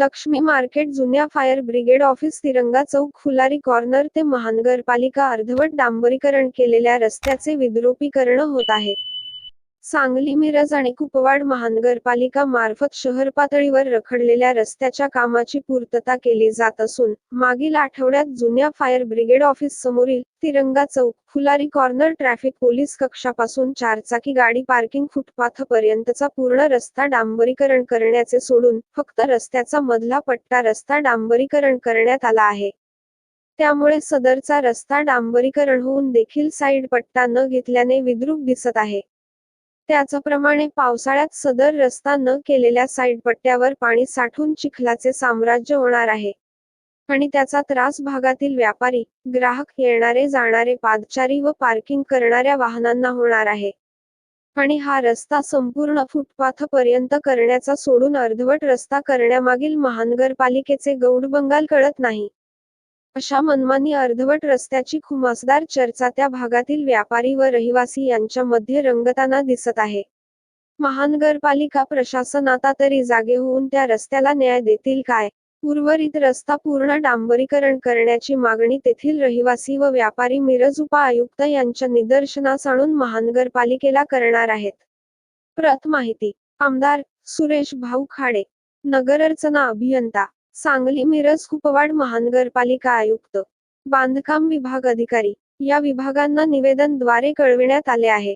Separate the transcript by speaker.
Speaker 1: Lakshmi market जुन्या fire brigade office Tiranga Chowk Fulari corner ते महानगरपालिका अर्धवट डांबरीकरण केलेल्या रस्त्याचे विद्रुपीकरण होत आहे. सांगली मिरज आणि कुपवाड महानगरपालिका मार्फत शहर पातळीवर रखडलेल्या रस्त्याच्या कामाची पूर्तता केली जात असून मागील आठवड्यात जुन्या फायर ब्रिगेड ऑफिस समोरील Tiranga Chowk Fulari corner traffic police कक्षापासून चारचाकी गाडी पार्किंग फुटपाथ पर्यंतचा पूर्ण रस्ता डांबरीकरण करण्याचे सोडून फक्त रस्त्याचा मधला पट्टा रस्ता डांबरीकरण करण्यात आला आहे. त्यामुळे सदरचा रस्ता डांबरीकरण होऊन देखील साईड पट्टा न घेतल्याने विद्रूप दिसत आहे. त्याचप्रमाणे पावसाळ्यात सदर रस्ता न केलेल्या साईडपट्ट्यावर पाणी साठून चिखलाचे साम्राज्य होणार आहे. आणि त्याचा त्रास भागातील व्यापारी ग्राहक येणारे जाणारे पादचारी व पार्किंग करणाऱ्या वाहनांना होणार आहे. आणि हा रस्ता संपूर्ण फुटपाथ पर्यंत करण्याचा सोडून अर्धवट रस्ता करण्यामागील महानगरपालिकेचे गौड बंगाल कळत नाही. अशा मनमानी अर्धवट रस्त्याची खुमासदार चर्चा त्या भागातील व्यापारी व रहिवासी यांच्यामध्ये रंगताना दिसत आहे. महानगरपालिका प्रशासन आता तरी जागे होऊन त्या रस्त्याला न्याय देतील काय? उर्वरित रस्ता पूर्ण डांबरीकरण करण्याची मागणी तेथील रहिवासी व व्यापारी मिरज उपआयुक्त यांच्या निदर्शनास आणून महानगरपालिकेला करणार आहेत. प्रत माहिती. आमदार सुरेश भाऊ खाडे. नगररचना अभियंता. सांगली मिरज कुपवाड महानगरपालिका आयुक्त बांधकाम विभाग अधिकारी या विभागांना निवेदनद्वारे कळविण्यात आले आहे.